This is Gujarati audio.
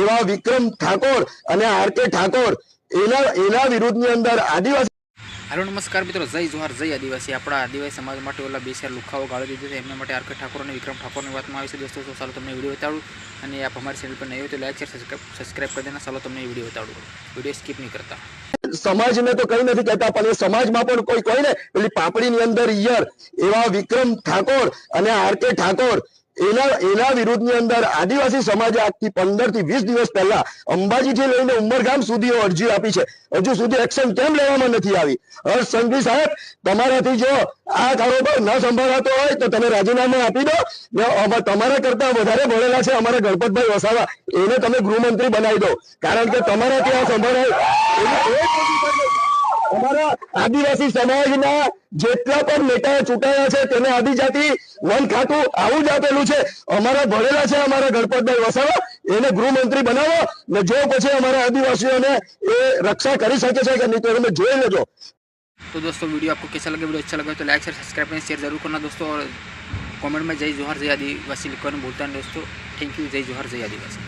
એવા વિક્રમ ઠાકોર અને આર કે ઠાકોર એના એના વિરુદ્ધની અંદર આદિવાસી હેલો નમસ્કાર મિત્રો જય જોહાર જય આદિવાસી. આપણા આદિવાસી સમાજ માટે ઓલા બે લુખાઓ ગાળી દીધી છે. એમના માટે આરકે ઠાકોર અને વિક્રમ ઠાકોરની વાતમાં આવી છે. દોસ્તો તો ચાલો તમને વીડિયો બતાડું અને આપ અમારી ચેનલ પર નહીં હોય તો લાઈક શેર સબસ્ક્રાઈબ કરી દેના. ચાલો તમને વીડિયો બતાડું વીડિયો સ્કીપ નહીં કરતા. સમાજને તો કઈ નથી કહેતા પણ એ સમાજમાં પણ કોઈ કોઈ ને પેલી પાપડીની અંદર ઈયર એવા વિક્રમ ઠાકોર અને આર કે ઠાકોર એના એના વિરુદ્ધની અંદર આદિવાસી સમાજે આજથી પંદરથી વીસ દિવસ પહેલા અંબાજીથી લઈને ઉમરગામ સુધી અરજી આપી છે. હજુ સુધી એક્શન કેમ લેવામાં નથી આવી? હર્ષ સંઘવી સાહેબ, તમારાથી જો આ કારોબાર ન સંભાળાતો હોય તો તમે રાજીનામું આપી દો. તમારા કરતા વધારે ભણેલા છે અમારા ગણપતભાઈ વસાવા, એને તમે ગૃહમંત્રી બનાવી દો. કારણ કે તમારાથી આ સંભાળાય અમારા આદિવાસી સમાજના જેટલા પણ નેતાઓ ચૂંટાયા છે તેને આદિજાતિ વન ખાતું આવું જ આપેલું છે અમારા ભણેલા છે અમારા ગણપતભાઈ વસાવા એને ગૃહમંત્રી બનાવો ને જો પછી અમારા આદિવાસીઓને એ રક્ષા કરી શકે છે કે નહીં તો તમે જોઈ લેજો तो दोस्तों वीडियो आपको कैसा लगे वीडियो अच्छा लगे तो like share subscribe and share जरूर करना दोस्तों और कमेंट में जय जोहर जय आदिवासी लिखना भूलता नहीं दोस्तों थैंक यू जय जोहर जय आदिवासी